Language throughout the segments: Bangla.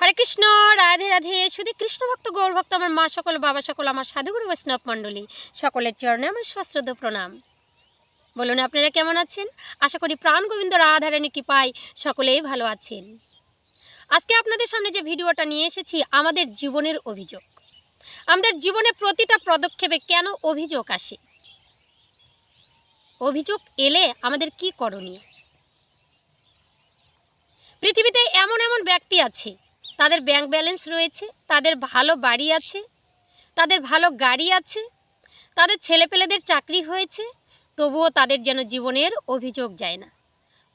হরে কৃষ্ণ, রাধে রাধে। শুধু কৃষ্ণ ভক্ত, গৌর ভক্ত, আমার মা সকল, বাবা সকল, আমার সাধুগুরু বৈষ্ণব মণ্ডলী। সকলের চরণে আমার সশ্রদ্ধ প্রণাম। বলুন, আপনারা কেমন আছেন? আশা করি প্রাণ গোবিন্দ রাধারানী কৃপায় সকলেই ভালো আছেন। আজকে আপনাদের সামনে যে ভিডিওটা নিয়ে এসেছি, আমাদের জীবনের অভিযোগ। আমাদের জীবনে প্রতিটা পদক্ষেপে কেন অভিযোগ আসে? অভিযোগ এলে আমাদের কি করণীয়? পৃথিবীতে এমন এমন ব্যক্তি আছে তাদের ব্যাংক ব্যালেন্স রয়েছে, তাদের ভালো বাড়ি আছে, তাদের ভালো গাড়ি আছে, তাদের ছেলেপেলেদের চাকরি হয়েছে, তবুও তাদের যেন জীবনের অভিযোগ যায় না।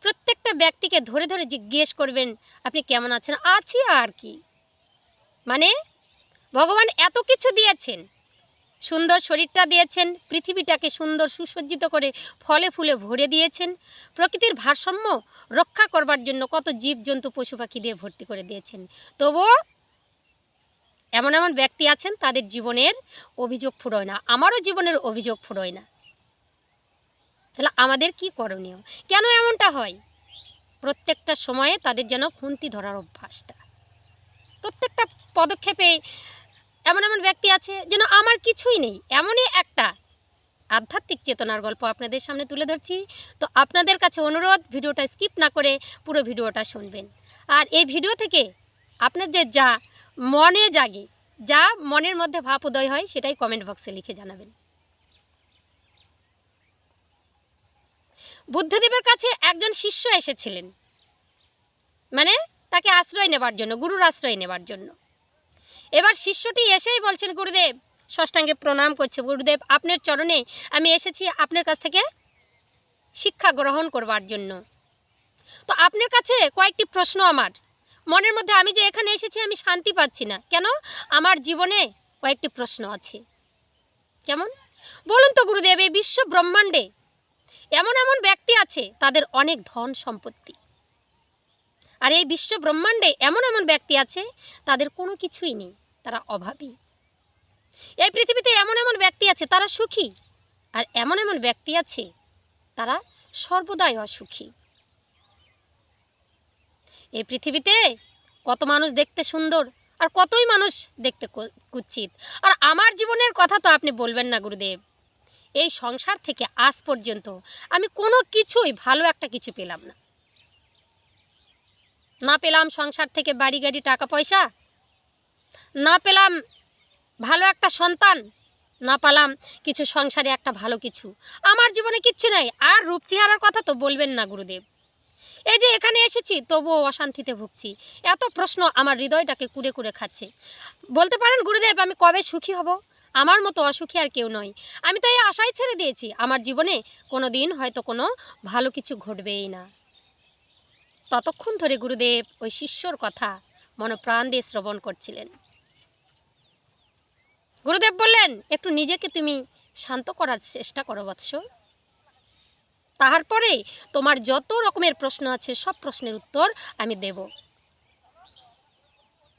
প্রত্যেকটা ব্যক্তিকে ধরে ধরে জিজ্ঞেস করবেন, আপনি কেমন আছেন? আছি আর কি। মানে ভগবান এত কিছু দিয়েছেন। সুন্দর শরীরটা দিয়েছেন, পৃথিবীটাকে সুন্দর সুসজ্জিত করে ফলে ফুলে ভরে দিয়েছেন। প্রকৃতির ভারসাম্য রক্ষা করবার জন্য কত জীবজন্তু, পশু পাখি দিয়ে ভর্তি করে দিয়েছেন। তবুও এমন এমন ব্যক্তি আছেন, তাদের জীবনের অভিযোগ ফুরোয় না, আমারও জীবনের অভিযোগ ফুরোয় না। তাহলে আমাদের কি করণীয়? কেন এমনটা হয়? প্রত্যেকটা সময়ে তাদের যেন খুন্তি ধরার অভ্যাসটা। প্রত্যেকটা পদক্ষেপে এমন এমন ব্যক্তি আছে যেন আমার কিছুই নেই, এমনই একটা। আধ্যাত্মিক চেতনার গল্প আপনাদের সামনে তুলে ধরছি। তো আপনাদের কাছে অনুরোধ, ভিডিওটা স্কিপ না করে পুরো ভিডিওটা শুনবেন। আর এই ভিডিও থেকে আপনার যে যা মনে জাগে, যা মনের মধ্যে ভাব উদয় হয়, সেটাই কমেন্ট বক্সে লিখে জানাবেন। বুদ্ধদেবের কাছে একজন শিষ্য এসেছিলেন। মানে তাকে আশ্রয় নেবার জন্য, গুরুর আশ্রয় নেবার জন্য। এবার শিষ্যটি এসেই বলছেন, গুরুদেব, ষষ্ঠাঙ্গে প্রণাম করছে। গুরুদেব, আপনার চরণে আমি এসেছি আপনার কাছ থেকে শিক্ষা গ্রহণ করবার জন্য। তো আপনার কাছে কয়েকটি প্রশ্ন আমার। মনের মধ্যে আমি যে এখানে এসেছি, আমি শান্তি পাচ্ছি না। কেন? আমার জীবনে কয়েকটি প্রশ্ন আছে। কেমন? বলুন তো গুরুদেব, এই বিশ্ব ব্রহ্মাণ্ডে এমন এমন ব্যক্তি আছে, তাদের অনেক ধন সম্পত্তি। আর এই বিশ্ব ব্রহ্মাণ্ডে এমন এমন ব্যক্তি আছে, তাদের কোনো কিছুই নেই। তারা অভাবী। এই পৃথিবীতে এমন এমন ব্যক্তি আছে, তারা সুখী। আর এমন এমন ব্যক্তি আছে, তারা সর্বদাই অসুখী। এই পৃথিবীতে কত মানুষ দেখতে সুন্দর, আর কতই মানুষ দেখতে কু- কুৎসিত আর আমার জীবনের কথা তো আপনি বলবেন না, গুরুদেব। এই সংসার থেকে আজ পর্যন্ত আমি কোনো কিছুই ভালো একটা কিছু পেলাম না। না পেলাম সংসার থেকে বাড়ি গাড়ি টাকা পয়সা না পেলাম ভালো একটা সন্তান, না পেলাম কিছু সংসারে একটা ভালো কিছু। আমার জীবনে কিচ্ছু নাই, আর রূপ চেহারার কথা তো বলবেন না, গুরুদেব। এই যে এখানে এসেছি, তবুও অশান্তিতে ভুগছি। এত প্রশ্ন আমার হৃদয়টাকে কুড়ে কুড়ে খাচ্ছে। বলতে পারেন, গুরুদেব, আমি কবে সুখী হব? আমার মতো অসুখী আর কেউ নয়। আমি তো এই আশাই ছেড়ে দিয়েছি। আমার জীবনে কোনো দিন হয়তো কোনো ভালো কিছু ঘটবেই না। ততক্ষণ ধরে গুরুদেব ওই শিষ্যর কথা মনপ্রাণ দিয়ে শ্রবণ করছিলেন। গুরুদেব বললেন, একটু নিজেকে তুমি শান্ত করার চেষ্টা করো বৎস। তাহার পরে তোমার যত রকমের প্রশ্ন আছে, সব প্রশ্নের উত্তর আমি দেব।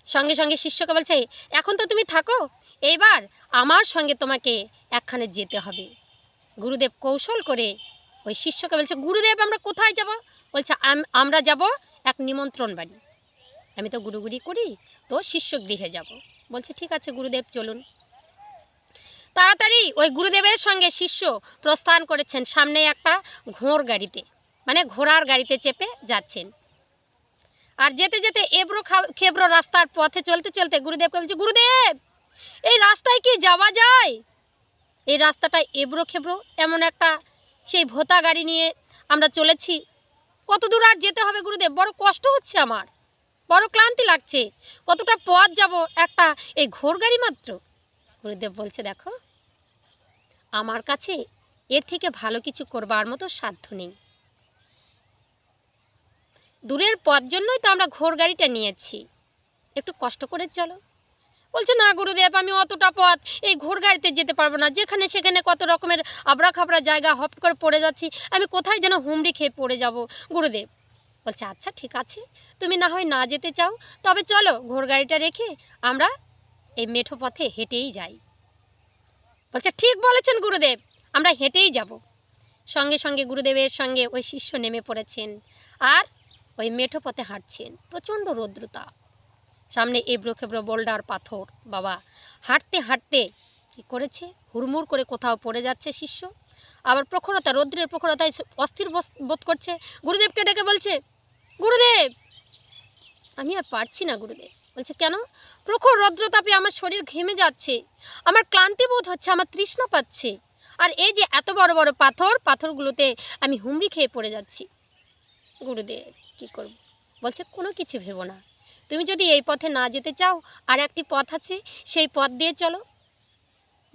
সঙ্গে সঙ্গে শিষ্যকে বলছে, এখন তো তুমি থাকো, এইবার আমার সঙ্গে তোমাকে একখানে যেতে হবে। গুরুদেব কৌশল করে ওই শিষ্যকে বলছে, গুরুদেব, আমরা কোথায় যাব? বলছে, আম- আমরা যাব এক নিমন্ত্রণ বাড়ি। আমি তো গুরুগুরি করি, তো শিষ্য গৃহে যাব। বলছে, ঠিক আছে গুরুদেব, চলুন। তাড়াতাড়ি ওই গুরুদেবের সঙ্গে শিষ্য প্রস্থান করেছেন সামনে একটা ঘোড় গাড়িতে মানে ঘোড়ার গাড়িতে চেপে যাচ্ছেন। আর যেতে যেতে এবড়ো খেবড়ো রাস্তার পথে চলতে চলতে গুরুদেবকে বলছে গুরুদেব, এই রাস্তায় কি যাওয়া যায়? এই রাস্তাটা এবড়ো খেবড়ো, এমন একটা সেই ভোতা গাড়ি নিয়ে আমরা চলেছি। কত দূর আর যেতে হবে গুরুদেব? বড় কষ্ট হচ্ছে আমার, বড় ক্লান্তি লাগছে। কতটা পথ যাব একটা, এই ঘোড় গাড়ি মাত্র? গুরুদেব বলছে, দেখো আমার কাছে এর থেকে ভালো কিছু করবার মতো সাধ্য নেই। দূরের পথ জন্যই তো আমরা ঘোড় গাড়িটা নিয়েছি। একটু কষ্ট করে চলো। বলছে, না গুরুদেব, আমি অতটা পথ এই ঘোড় গাড়িতে যেতে পারব না। যেখানে সেখানে কত রকমের আবড়া খাবড়া জায়গা হপ করে পড়ে যাচ্ছি। আমি কোথায় যেন হুমড়ি খেয়ে পড়ে যাব? গুরুদেব বলছে আচ্ছা ঠিক আছে। তুমি না হয় না যেতে চাও। তবে চলো ঘোড় গাড়িটা রেখে আমরা এই মেঠো পথে হেঁটেই যাই। বলছে, ঠিক বলেছেন গুরুদেব, আমরা হেঁটেই যাব। সঙ্গে সঙ্গে গুরুদেবের সঙ্গে ওই শিষ্য নেমে পড়েছেন আর ওই মেঠো পথে হাঁটছেন, প্রচণ্ড রৌদ্রতা। সামনে এবড়ো খেবড়ো বোল্ডার পাথর, বাবা। হাঁটতে হাঁটতে কি করেছে? হুড়মুড় করে কোথাও পড়ে যাচ্ছে শিষ্য। আবার প্রখরতা, রৌদ্রের প্রখরতায় অস্থির বোধ করছে। গুরুদেবকে ডেকে বলছে, গুরুদেব, আমি আর পারছি না, গুরুদেব। বলছে, কেন? প্রখর রৌদ্রতাপে আমার শরীর ঘেমে যাচ্ছে। আমার ক্লান্তি বোধ হচ্ছে, আমার তৃষ্ণা পাচ্ছে। আর এই যে এত বড় বড় পাথর, পাথরগুলোতে আমি হুমড়ি খেয়ে পড়ে যাচ্ছি। গুরুদেব, কি করব? বলছে, কোনো কিছু ভেবো না। তুমি যদি এই পথে না যেতে চাও, আর একটি পথ আছে, সেই পথ দিয়ে চলো।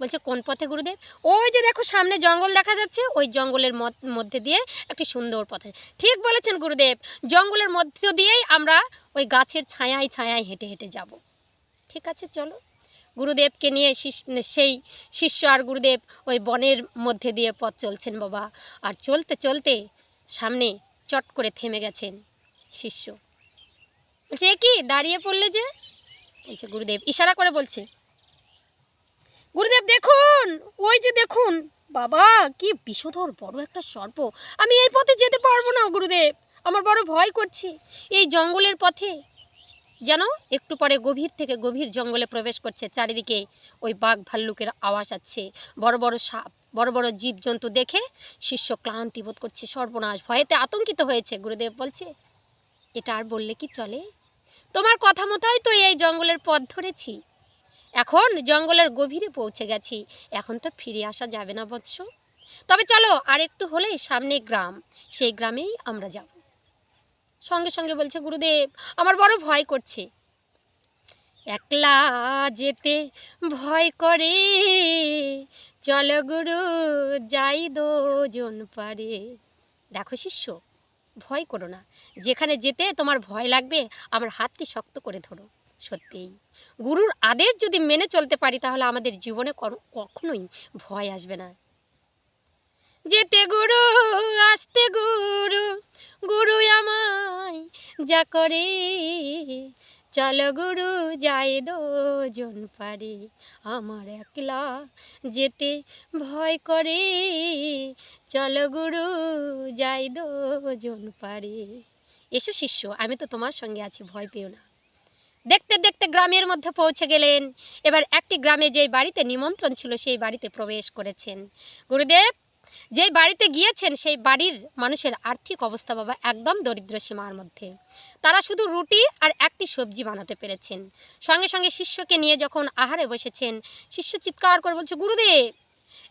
বলছে, কোন পথে, গুরুদেব? ওই যে দেখো, সামনে জঙ্গল দেখা যাচ্ছে, ওই জঙ্গলের মধ্যে দিয়ে একটি সুন্দর পথে। ঠিক বলেছেন, গুরুদেব, জঙ্গলের মধ্য দিয়েই আমরা ওই গাছের ছায়ায় ছায়ায় হেঁটে হেঁটে যাব। ঠিক আছে, চলো। গুরুদেবকে নিয়ে সেই শিষ্য আর গুরুদেব ওই বনের মধ্যে দিয়ে পথ চলছেন বাবা। আর চলতে চলতে সামনে চট করে থেমে গেছেন শিষ্য। বলছে, এ কি, দাঁড়িয়ে পড়লে যে? বলছে, গুরুদেব, ইশারা করে বলছে গুরুদেব, দেখুন, ওই যে দেখুন। বাবা, কি বিষধর বড় একটা সর্প। আমি এই পথে যেতে পারব না, গুরুদেব। আমার বড় ভয় করছে। এই জঙ্গলের পথে যেন একটু পরে গভীর থেকে গভীর জঙ্গলে প্রবেশ করছে, চারিদিকে ওই বাঘ ভাল্লুকের আওয়াজ আছে। বড় বড় সাপ, বড় বড় জীবজন্তু দেখে শিষ্য ক্লান্তি বোধ করছে। সর্বনাশ ভয়েতে আতঙ্কিত হয়েছে, গুরুদেব বলছে। এটা আর বললে কি চলে? তোমার কথা মতোই তো এই জঙ্গলের পথ ধরেছি। এখন জঙ্গলের গভীরে পৌঁছে গেছি। এখন তো ফিরে আসা যাবে না বৎস। তবে চলো আর একটু হলেই সামনে গ্রাম। সেই গ্রামেই আমরা যাব। সঙ্গে সঙ্গে বলছে, গুরুদেব, আমার বড় ভয় করছে। একলা যেতে ভয় করে। চলো গুরু, যাই দুজন পারে। দেখো শিষ্য, ভয় করো না। যেখানে যেতে তোমার ভয় লাগবে, আমার হাতটি শক্ত করে ধরো। সত্যিই। গুরুর আদেশ যদি মেনে চলতে পারি, তাহলে আমাদের জীবনে কখনোই ভয় আসবে না। যেতে গুরু, আসতে গুরু গুরু আমায় যা করে। চলো গুরু, যাই দুজন পারে। আমার একলা যেতে ভয় করে। চলো গুরু, যাই দুজন পারে। এসো শিষ্য, আমি তো তোমার সঙ্গে আছি, ভয় পেও না। দেখতে দেখতে গ্রামের মধ্যে পৌঁছে গেলেন। এবার একটি গ্রামে যেই বাড়িতে নিমন্ত্রণ ছিল, সেই বাড়িতে প্রবেশ করেছেন। গুরুদেব, যেই বাড়িতে গিয়েছেন, সেই বাড়ির মানুষের আর্থিক অবস্থা বাবা একদম দরিদ্র সীমার মধ্যে। তারা শুধু রুটি আর একটি সবজি বানাতে পেরেছেন। সঙ্গে সঙ্গে শিষ্যকে নিয়ে যখন আহারে বসেছেন, শিষ্য চিৎকার করে বলছে, গুরুদেব,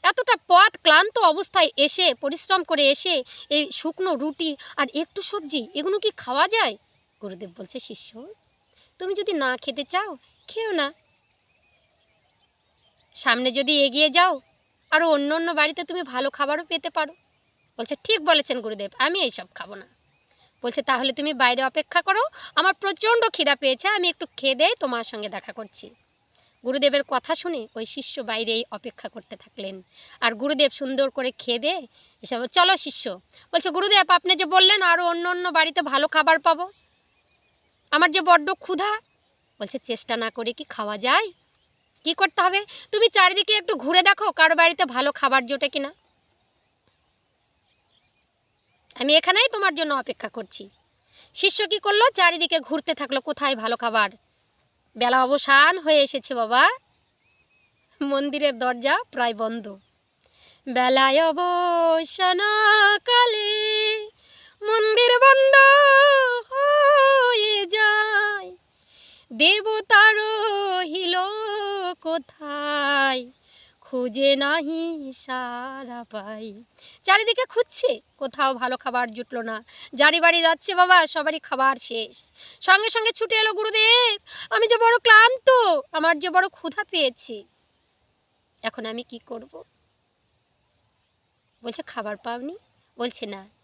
এতটা পথ ক্লান্ত অবস্থায় এসে, পরিশ্রম করে এসে এই শুকনো রুটি আর একটু সবজি, এগুলো কি খাওয়া যায়? গুরুদেব বলছে, শিষ্য তুমি যদি না খেতে চাও, খেও না। সামনে যদি এগিয়ে যাও আরও অন্য অন্য বাড়িতে তুমি ভালো খাবারও পেতে পারো। বলছে, ঠিক বলেছেন গুরুদেব, আমি এইসব খাব না। বলছে, তাহলে তুমি বাইরে অপেক্ষা করো, আমার প্রচণ্ড খিদা পেয়েছে, আমি একটু খেয়ে দেয় তোমার সঙ্গে দেখা করছি। গুরুদেবের কথা শুনে ওই শিষ্য বাইরেই অপেক্ষা করতে থাকলেন। আর গুরুদেব সুন্দর করে খেয়ে দে এসব চলো শিষ্য। বলছে, গুরুদেব, আপনি যে বললেন আরও অন্য অন্য বাড়িতে ভালো খাবার পাবো। আমার যে বড্ড ক্ষুধা। বলছে, চেষ্টা না করে কি খাওয়া যায়? কি করতে হবে? তুমি চারিদিকে একটু ঘুরে দেখো কারও বাড়িতে ভালো খাবার জোটে কিনা। আমি এখানেই তোমার জন্য অপেক্ষা করছি। শিষ্য কি করল? চারিদিকে ঘুরতে থাকল, কোথায় ভালো খাবার? বেলা অবসান হয়ে এসেছে বাবা। মন্দিরের দরজা প্রায় বন্ধ। বেলায় অবসান কালে মন্দির বন্ধ হয়ে যায়। দেবতার হিল কোথায়? খুঁজে নাহি সারা পাই। চারিদিকে খুঁজছে, কোথাও ভালো খাবার জুটলো না। যারি বাড়ি যাচ্ছে বাবা, সবারই খাবার শেষ। সঙ্গে সঙ্গে ছুটে এলো গুরুদেব, আমি যে বড় ক্লান্ত, আমার যে বড় ক্ষুধা পেয়েছি। এখন আমি কি করব? বলছে, খাবার পাওনি? বলছে, না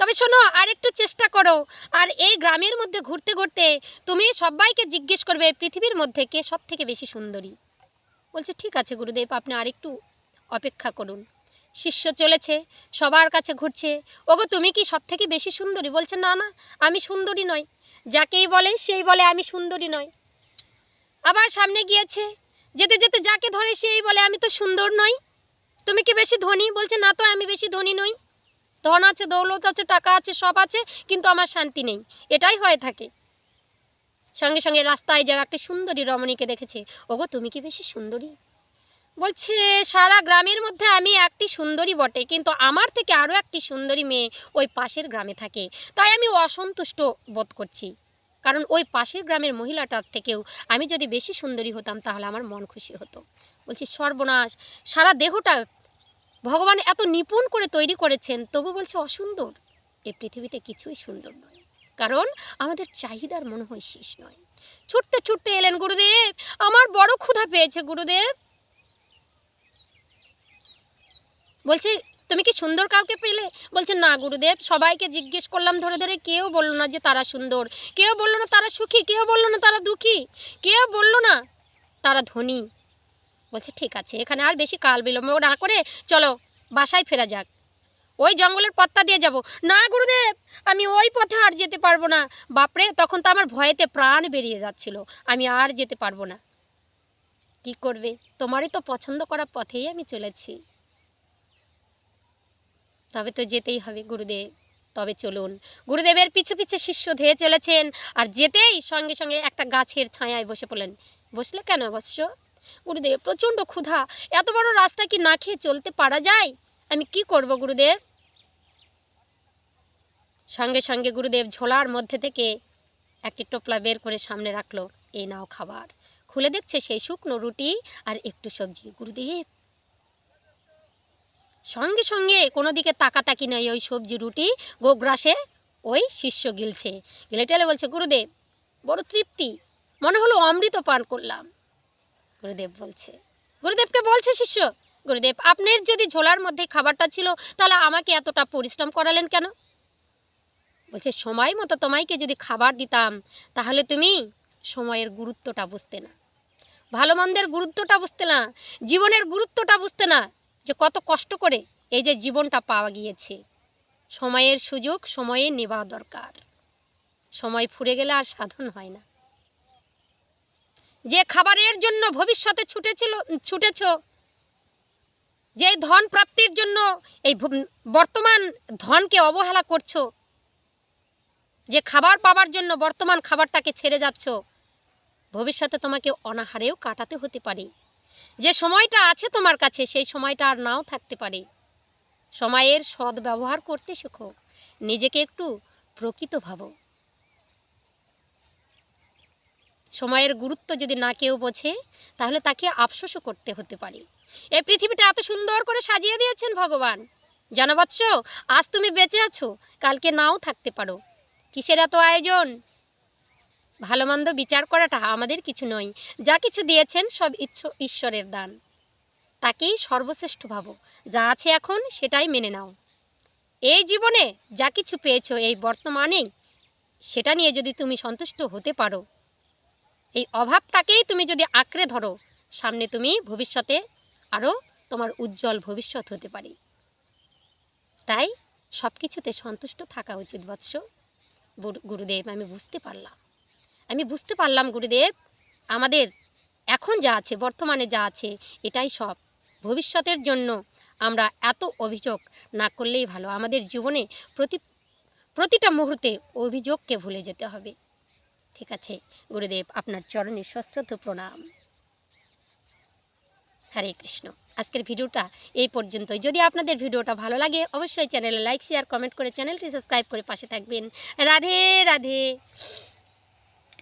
তবে শোনো, আর একটু চেষ্টা করো। আর এই গ্রামের মধ্যে ঘুরতে ঘুরতে তুমি সবাইকে জিজ্ঞেস করবে, পৃথিবীর মধ্যে কে সব থেকে বেশি সুন্দরী? বলছে, ঠিক আছে গুরুদেব, আপনি আরেকটু অপেক্ষা করুন। শিষ্য চলেছে, সবার কাছে ঘুরছে। ওগো, তুমি কি সব থেকে বেশি সুন্দরী? বলছে, না না, আমি সুন্দরী নয় যাকেই বলে, সেই বলে আমি সুন্দরী নয় আবার সামনে গিয়েছে, যেতে যেতে যাকে ধরে, সেই বলে আমি তো সুন্দর নই। তুমি কি বেশি ধনী? বলছে, না তো, আমি বেশি ধনী নই। ধন আছে, দৌলত আছে, টাকা আছে, সব আছে, কিন্তু আমার শান্তি নেই। এটাই হয়ে থাকে। সঙ্গে সঙ্গে রাস্তায় যাও একটি সুন্দরী রমণীকে দেখেছে, ওগো, তুমি কি বেশি সুন্দরী? বলছে, সারা গ্রামের মধ্যে আমি একটি সুন্দরী বটে, কিন্তু আমার থেকে আরও একটি সুন্দরী মেয়ে ওই পাশের গ্রামে থাকে। তাই আমি অসন্তুষ্ট বোধ করছি। কারণ ওই পাশের গ্রামের মহিলাটার থেকেও আমি যদি বেশি সুন্দরী হতাম, তাহলে আমার মন খুশি হতো। বলছি, সর্বনাশ, সারা দেহটা ভগবান এত নিপুণ করে তৈরি করেছেন, তবু বলছে অসুন্দর। এ পৃথিবীতে কিছুই সুন্দর নয়, কারণ আমাদের চাহিদার মনে হয় শেষ নয়। ছুটতে ছুটতে এলেন গুরুদেব, আমার বড় ক্ষুধা পেয়েছে গুরুদেব। বলছে, তুমি কি সুন্দর কাউকে পেলে? বলছে, না গুরুদেব, সবাইকে জিজ্ঞেস করলাম, ধরে ধরে কেউ বলল না যে তারা সুন্দর। কেউ বলল না তারা সুখী, কেউ বলল না তারা দুঃখী। কেউ বলল না তারা ধনী। বলছে, ঠিক আছে, এখানে আর বেশি কাল বিলম্ব না করে চলো, বাসায় ফেরা যাক। ওই জঙ্গলের পথটা দিয়ে যাব। না গুরুদেব, আমি ওই পথে আর যেতে পারব না। বাপরে, তখন তো আমার ভয়েতে প্রাণ বেরিয়ে যাচ্ছিল, আমি আর যেতে পারব না। কি করবে? তোমারই তো পছন্দ করা পথেই আমি চলেছি। তবে তো যেতেই হবে গুরুদেব, তবে চলুন। গুরুদেবের পিছু পিছে শিষ্য ধেয়ে চলেছেন, আর যেতেই সঙ্গে সঙ্গে একটা গাছের ছায়ায় বসে পড়লেন। বসলে কেন অবশ্য? গুরুদেব, প্রচণ্ড ক্ষুধা। এত বড় রাস্তা কি না খেয়ে চলতে পারা যায়? আমি কি করব গুরুদেব? সঙ্গে সঙ্গে গুরুদেব ঝোলার মধ্যে থেকে একটি টোপলা বের করে সামনে রাখল। এই নাও খাবার। খুলে দেখছে সেই শুকনো রুটি আর একটু সবজি। গুরুদেব! সঙ্গে সঙ্গে কোনো দিকে তাকাতাকি নয় ওই সবজি রুটি। গোগ্রাসে ওই শিষ্য গিলছে। গিলে টেলে বলছে, গুরুদেব, বড় তৃপ্তি। মনে হলো অমৃত পান করলাম। গুরুদেব বলছে। গুরুদেবকে বলছে শিষ্য, গুরুদেব, আপনার যদি ঝোলার মধ্যে খাবারটা ছিল, তাহলে আমাকে এতটা পরিশ্রম করালেন কেন? বলছে, সময় মতো তোমাইকে যদি খাবার দিতাম, তাহলে তুমি সময়ের গুরুত্বটা বুঝতে না। ভালো মন্দের গুরুত্বটা বুঝতে না, জীবনের গুরুত্বটা বুঝতে না, যে কত কষ্ট করে এই যে জীবনটা পাওয়া গিয়েছে। সময়ের সুযোগ, সময়ে নেওয়া দরকার। সময় ফুরে গেলে আর সাধন হয় না। যে খাবারের জন্য ভবিষ্যতে ছুটেছিল, ছুটেছ যে ধন প্রাপ্তির জন্য এই বর্তমান ধনকে অবহেলা করছ, যে খাবার পাবার জন্য বর্তমান খাবারটাকে ছেড়ে যাচ্ছ, ভবিষ্যতে তোমাকে অনাহারেও কাটাতে হতে পারে। যে সময়টা আছে তোমার কাছে, সেই সময়টা আর নাও থাকতে পারে। সময়ের সৎ ব্যবহার করতে শেখো। নিজেকে একটু প্রকৃত ভাবো। সময়ের গুরুত্ব যদি না কেউ বোঝে, তাহলে তাকে আফসোসও করতে হতে পারে। এই পৃথিবীটা এত সুন্দর করে সাজিয়ে দিয়েছেন ভগবান। জানো আজ তুমি বেঁচে আছো, কালকে নাও থাকতে পারো। কিসের এত আয়োজন? ভালো মন্দ বিচার করাটা আমাদের কিছু নয়। যা কিছু দিয়েছেন সব ইচ্ছ, ঈশ্বরের দান। তাকেই সর্বশ্রেষ্ঠ ভাবো। যা আছে এখন, সেটাই মেনে নাও। এই জীবনে যা কিছু পেয়েছ এই বর্তমানেই, সেটা নিয়ে যদি তুমি সন্তুষ্ট হতে পারো এই অভাবটাকেই তুমি যদি আঁকড়ে ধরো, সামনে তুমি ভবিষ্যতে আরও তোমার উজ্জ্বল ভবিষ্যৎ হতে পারে। তাই সব কিছুতে সন্তুষ্ট থাকা উচিত বৎস। গুরুদেব, আমি বুঝতে পারলাম। আমি বুঝতে পারলাম, গুরুদেব, আমাদের এখন যা আছে, বর্তমানে যা আছে, এটাই সব। ভবিষ্যতের জন্য আমরা এত অভিযোগ না করলেই ভালো। আমাদের জীবনে প্রতি, প্রতিটা মুহূর্তে অভিযোগকে ভুলে যেতে হবে। ঠিক আছে, গুরুদেব, আপনার চরণে সশ্রদ্ধ প্রণাম। হরে কৃষ্ণ। আজকের ভিডিওটা এই পর্যন্তই। যদি আপনাদের ভিডিওটা ভালো লাগে, অবশ্যই চ্যানেলে লাইক, শেয়ার, কমেন্ট করে চ্যানেলটি সাবস্ক্রাইব করে পাশে থাকবেন। রাধে রাধে।